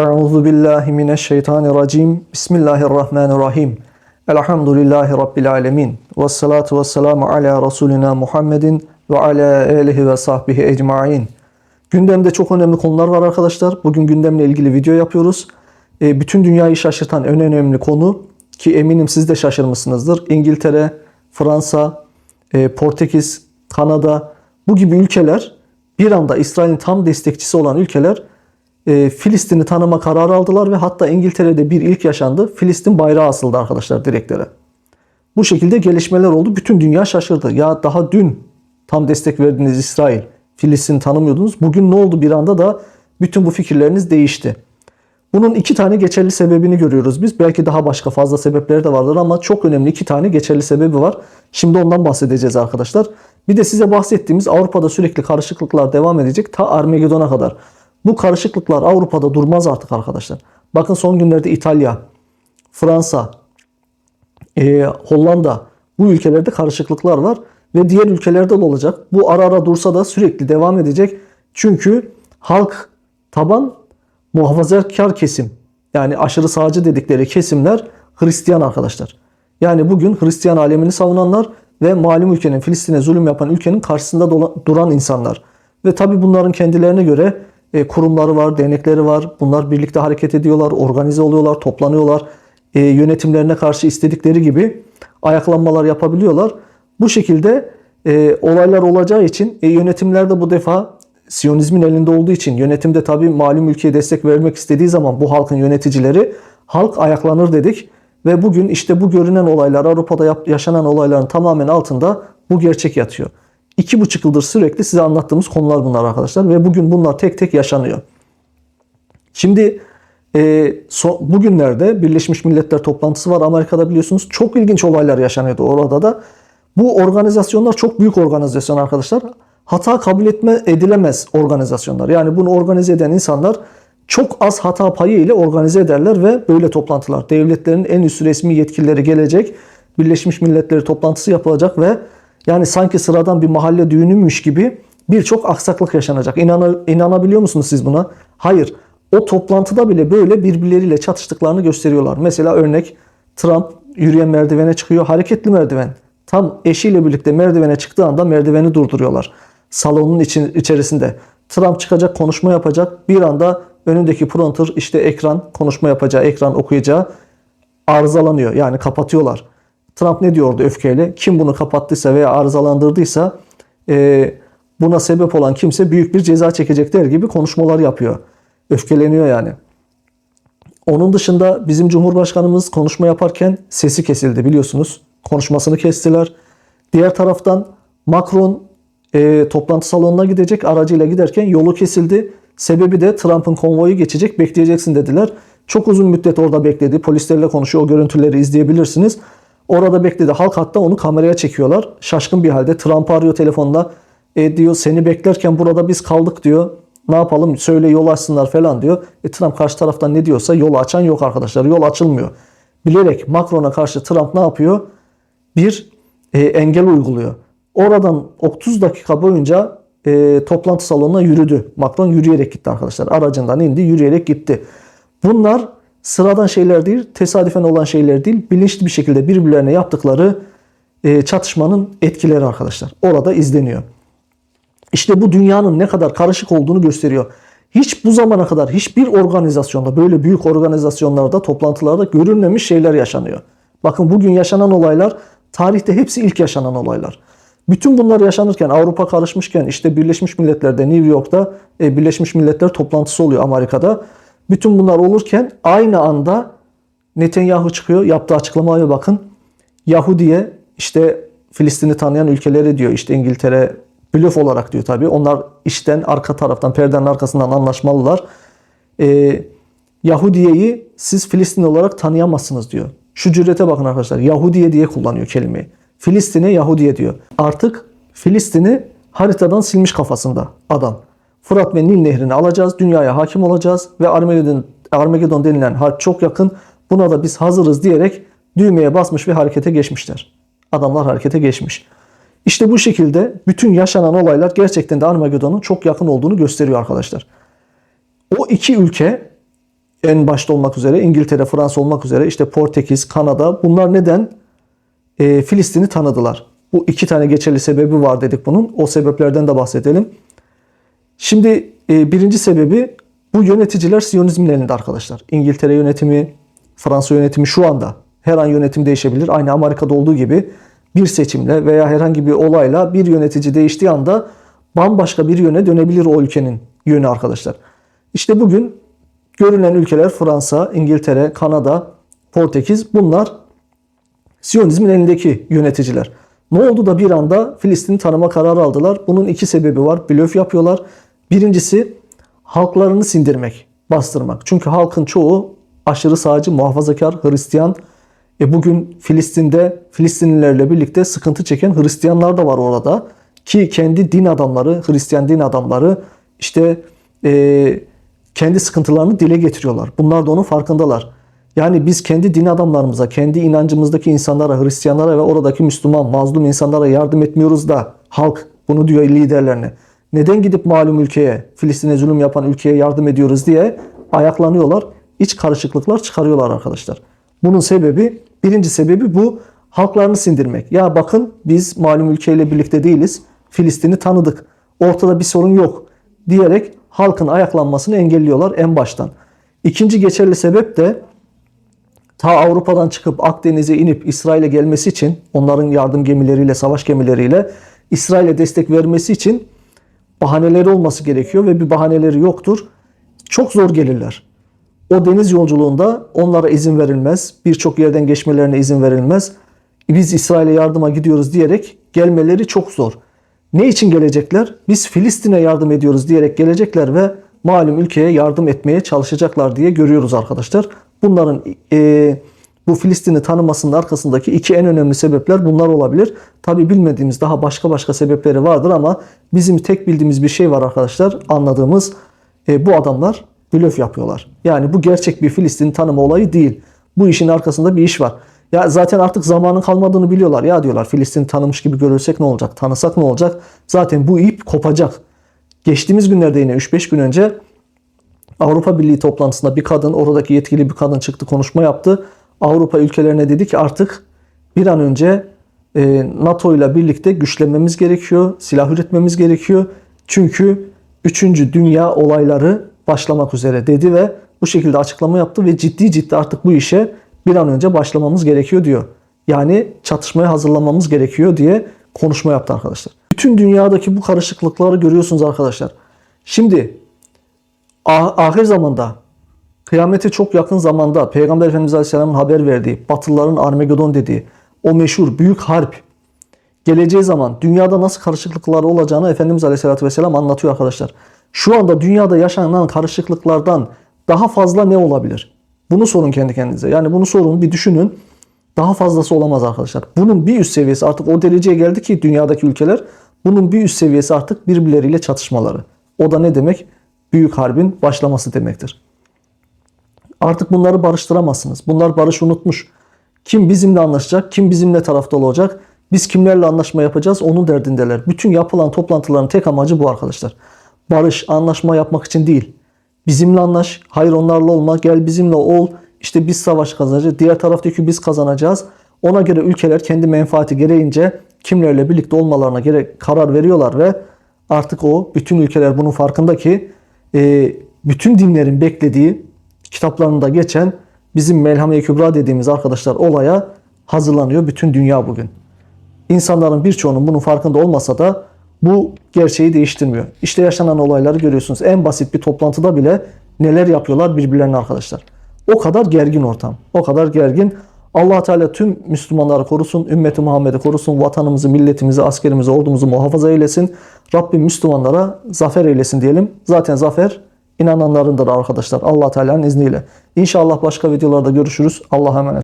Euzu billahi mineşşeytanirracim. Bismillahirrahmanirrahim. Elhamdülillahi rabbil alamin. Ves salatu vesselamu ala rasulina Muhammedin ve ala alihi ve sahbihi ecmaîn. Gündemde çok önemli konular var arkadaşlar. Bugün gündemle ilgili video yapıyoruz. E, bütün dünyayı şaşırtan en önemli konu ki eminim siz de şaşırmışsınızdır. İngiltere, Fransa, e, Portekiz, Kanada bu gibi ülkeler bir anda İsrail'in tam destekçisi olan ülkeler e, Filistin'i tanıma kararı aldılar ve hatta İngiltere'de bir ilk yaşandı. Filistin bayrağı asıldı arkadaşlar direklere. Bu şekilde gelişmeler oldu. Bütün dünya şaşırdı. Ya daha dün tam destek verdiniz İsrail. Filistin'i tanımıyordunuz. Bugün ne oldu bir anda da bütün bu fikirleriniz değişti. Bunun iki tane geçerli sebebini görüyoruz biz. Belki daha başka fazla sebepleri de vardır ama çok önemli iki tane geçerli sebebi var. Şimdi ondan bahsedeceğiz arkadaşlar. Bir de size bahsettiğimiz Avrupa'da sürekli karışıklıklar devam edecek ta Armagedon'a kadar. Bu karışıklıklar Avrupa'da durmaz artık arkadaşlar. Bakın son günlerde İtalya, Fransa, e, Hollanda bu ülkelerde karışıklıklar var ve diğer ülkelerde de olacak. Bu ara ara dursa da sürekli devam edecek. Çünkü halk taban muhafazakar kesim yani aşırı sağcı dedikleri kesimler Hristiyan arkadaşlar. Yani bugün Hristiyan alemini savunanlar ve malum ülkenin Filistin'e zulüm yapan ülkenin karşısında duran insanlar. Ve tabi bunların kendilerine göre e, kurumları var, dernekleri var. Bunlar birlikte hareket ediyorlar, organize oluyorlar, toplanıyorlar. E, yönetimlerine karşı istedikleri gibi ayaklanmalar yapabiliyorlar. Bu şekilde e, olaylar olacağı için yönetimler de bu defa Siyonizmin elinde olduğu için yönetimde tabi malum ülkeye destek vermek istediği zaman bu halkın yöneticileri halk ayaklanır dedik. Ve bugün işte bu görünen olaylar Avrupa'da yaşanan olayların tamamen altında bu gerçek yatıyor. İki buçuk yıldır sürekli size anlattığımız konular bunlar arkadaşlar. Ve bugün bunlar tek tek yaşanıyor. Şimdi e, so, bugünlerde Birleşmiş Milletler toplantısı var Amerika'da biliyorsunuz. Çok ilginç olaylar yaşanıyordu orada da. Bu organizasyonlar çok büyük organizasyon arkadaşlar. Hata kabul etme edilemez organizasyonlar. Yani bunu organize eden insanlar çok az hata payı ile organize ederler ve böyle toplantılar. Devletlerin en üst resmi yetkilileri gelecek. Birleşmiş Milletleri toplantısı yapılacak ve yani sanki sıradan bir mahalle düğünüymüş gibi birçok aksaklık yaşanacak. İnan, inanabiliyor musunuz siz buna? Hayır. O toplantıda bile böyle birbirleriyle çatıştıklarını gösteriyorlar. Mesela örnek Trump yürüyen merdivene çıkıyor. Hareketli merdiven. Tam eşiyle birlikte merdivene çıktığı anda merdiveni durduruyorlar. Salonun için, içerisinde. Trump çıkacak, konuşma yapacak. Bir anda önündeki printer işte ekran, konuşma yapacağı, ekran okuyacağı arızalanıyor. Yani kapatıyorlar. Trump ne diyordu öfkeyle? Kim bunu kapattıysa veya arızalandırdıysa e, buna sebep olan kimse büyük bir ceza çekecekler gibi konuşmalar yapıyor. Öfkeleniyor yani. Onun dışında bizim Cumhurbaşkanımız konuşma yaparken sesi kesildi biliyorsunuz. Konuşmasını kestiler. Diğer taraftan Macron e, toplantı salonuna gidecek aracıyla giderken yolu kesildi. Sebebi de Trump'ın konvoyu geçecek bekleyeceksin dediler. Çok uzun müddet orada bekledi. Polislerle konuşuyor. O görüntüleri izleyebilirsiniz. Orada bekledi. Halk hatta onu kameraya çekiyorlar. Şaşkın bir halde. Trump arıyor telefonda. E diyor seni beklerken burada biz kaldık diyor. Ne yapalım söyle yol açsınlar falan diyor. E Trump karşı taraftan ne diyorsa yol açan yok arkadaşlar. Yol açılmıyor. Bilerek Macron'a karşı Trump ne yapıyor? Bir e, engel uyguluyor. Oradan 30 dakika boyunca e, toplantı salonuna yürüdü. Macron yürüyerek gitti arkadaşlar. Aracından indi yürüyerek gitti. Bunlar sıradan şeyler değil, tesadüfen olan şeyler değil. Bilinçli bir şekilde birbirlerine yaptıkları e, çatışmanın etkileri arkadaşlar. Orada izleniyor. İşte bu dünyanın ne kadar karışık olduğunu gösteriyor. Hiç bu zamana kadar hiçbir organizasyonda böyle büyük organizasyonlarda toplantılarda görülmemiş şeyler yaşanıyor. Bakın bugün yaşanan olaylar tarihte hepsi ilk yaşanan olaylar. Bütün bunlar yaşanırken Avrupa karışmışken işte Birleşmiş Milletler'de New York'ta e, Birleşmiş Milletler toplantısı oluyor Amerika'da. Bütün bunlar olurken aynı anda Netanyahu çıkıyor. Yaptığı açıklamaya bakın. Yahudiye işte Filistin'i tanıyan ülkeleri diyor. İşte İngiltere blöf olarak diyor tabii. Onlar işten arka taraftan perdenin arkasından anlaşmalılar. Ee, Yahudiye'yi siz Filistin olarak tanıyamazsınız diyor. Şu cürete bakın arkadaşlar. Yahudiye diye kullanıyor kelimeyi. Filistin'e Yahudiye diyor. Artık Filistin'i haritadan silmiş kafasında adam. Fırat ve Nil nehrini alacağız, dünyaya hakim olacağız ve Armagedon, Armagedon denilen harp çok yakın. Buna da biz hazırız diyerek düğmeye basmış ve harekete geçmişler. Adamlar harekete geçmiş. İşte bu şekilde bütün yaşanan olaylar gerçekten de Armagedon'un çok yakın olduğunu gösteriyor arkadaşlar. O iki ülke en başta olmak üzere İngiltere, Fransa olmak üzere işte Portekiz, Kanada bunlar neden e, Filistin'i tanıdılar? Bu iki tane geçerli sebebi var dedik bunun. O sebeplerden de bahsedelim. Şimdi e, birinci sebebi bu yöneticiler Siyonizmin elinde arkadaşlar. İngiltere yönetimi, Fransa yönetimi şu anda her an yönetim değişebilir. Aynı Amerika'da olduğu gibi bir seçimle veya herhangi bir olayla bir yönetici değiştiği anda bambaşka bir yöne dönebilir o ülkenin yönü arkadaşlar. İşte bugün görülen ülkeler Fransa, İngiltere, Kanada, Portekiz bunlar Siyonizmin elindeki yöneticiler. Ne oldu da bir anda Filistin'i tanıma kararı aldılar? Bunun iki sebebi var. Blöf yapıyorlar. Birincisi halklarını sindirmek, bastırmak. Çünkü halkın çoğu aşırı sağcı, muhafazakar, Hristiyan. E bugün Filistin'de Filistinlilerle birlikte sıkıntı çeken Hristiyanlar da var orada. Ki kendi din adamları, Hristiyan din adamları işte e, kendi sıkıntılarını dile getiriyorlar. Bunlar da onun farkındalar. Yani biz kendi din adamlarımıza, kendi inancımızdaki insanlara, Hristiyanlara ve oradaki Müslüman, mazlum insanlara yardım etmiyoruz da halk bunu diyor liderlerine. Neden gidip malum ülkeye, Filistin'e zulüm yapan ülkeye yardım ediyoruz diye ayaklanıyorlar. İç karışıklıklar çıkarıyorlar arkadaşlar. Bunun sebebi, birinci sebebi bu halklarını sindirmek. Ya bakın biz malum ülkeyle birlikte değiliz. Filistin'i tanıdık. Ortada bir sorun yok diyerek halkın ayaklanmasını engelliyorlar en baştan. İkinci geçerli sebep de ta Avrupa'dan çıkıp Akdeniz'e inip İsrail'e gelmesi için onların yardım gemileriyle, savaş gemileriyle İsrail'e destek vermesi için bahaneleri olması gerekiyor ve bir bahaneleri yoktur. Çok zor gelirler. O deniz yolculuğunda onlara izin verilmez. Birçok yerden geçmelerine izin verilmez. Biz İsrail'e yardıma gidiyoruz diyerek gelmeleri çok zor. Ne için gelecekler? Biz Filistin'e yardım ediyoruz diyerek gelecekler ve malum ülkeye yardım etmeye çalışacaklar diye görüyoruz arkadaşlar. Bunların e, bu Filistin'i tanımasının arkasındaki iki en önemli sebepler bunlar olabilir. Tabi bilmediğimiz daha başka başka sebepleri vardır ama bizim tek bildiğimiz bir şey var arkadaşlar. Anladığımız e, bu adamlar blöf yapıyorlar. Yani bu gerçek bir Filistin tanıma olayı değil. Bu işin arkasında bir iş var. Ya zaten artık zamanın kalmadığını biliyorlar. Ya diyorlar Filistin tanımış gibi görülsek ne olacak? Tanısak ne olacak? Zaten bu ip kopacak. Geçtiğimiz günlerde yine 3-5 gün önce Avrupa Birliği toplantısında bir kadın, oradaki yetkili bir kadın çıktı konuşma yaptı. Avrupa ülkelerine dedi ki artık bir an önce e, NATO ile birlikte güçlenmemiz gerekiyor, silah üretmemiz gerekiyor. Çünkü 3. dünya olayları başlamak üzere dedi ve bu şekilde açıklama yaptı ve ciddi ciddi artık bu işe bir an önce başlamamız gerekiyor diyor. Yani çatışmaya hazırlanmamız gerekiyor diye konuşma yaptı arkadaşlar. Bütün dünyadaki bu karışıklıkları görüyorsunuz arkadaşlar. Şimdi ah- ahir zamanda kıyamete çok yakın zamanda Peygamber Efendimiz Aleyhisselam'ın haber verdiği, Batılıların Armagedon dediği o meşhur büyük harp geleceği zaman dünyada nasıl karışıklıklar olacağını Efendimiz Aleyhisselatü Vesselam anlatıyor arkadaşlar. Şu anda dünyada yaşanan karışıklıklardan daha fazla ne olabilir? Bunu sorun kendi kendinize. Yani bunu sorun bir düşünün. Daha fazlası olamaz arkadaşlar. Bunun bir üst seviyesi artık o dereceye geldi ki dünyadaki ülkeler bunun bir üst seviyesi artık birbirleriyle çatışmaları. O da ne demek? Büyük harbin başlaması demektir. Artık bunları barıştıramazsınız. Bunlar barış unutmuş. Kim bizimle anlaşacak, kim bizimle tarafta olacak, biz kimlerle anlaşma yapacağız onun derdindeler. Bütün yapılan toplantıların tek amacı bu arkadaşlar. Barış, anlaşma yapmak için değil. Bizimle anlaş, hayır onlarla olma, gel bizimle ol. İşte biz savaş kazanacağız, diğer taraftaki biz kazanacağız. Ona göre ülkeler kendi menfaati gereğince kimlerle birlikte olmalarına göre karar veriyorlar ve artık o bütün ülkeler bunun farkında ki e, bütün dinlerin beklediği kitaplarında geçen bizim Melhame-i Kübra dediğimiz arkadaşlar olaya hazırlanıyor bütün dünya bugün. İnsanların birçoğunun bunun farkında olmasa da bu gerçeği değiştirmiyor. İşte yaşanan olayları görüyorsunuz. En basit bir toplantıda bile neler yapıyorlar birbirlerine arkadaşlar. O kadar gergin ortam. O kadar gergin. allah Teala tüm Müslümanları korusun, ümmeti Muhammed'i korusun, vatanımızı, milletimizi, askerimizi, ordumuzu muhafaza eylesin. Rabbim Müslümanlara zafer eylesin diyelim. Zaten zafer inananlarındır arkadaşlar. allah Teala'nın izniyle. İnşallah başka videolarda görüşürüz. Allah'a emanet.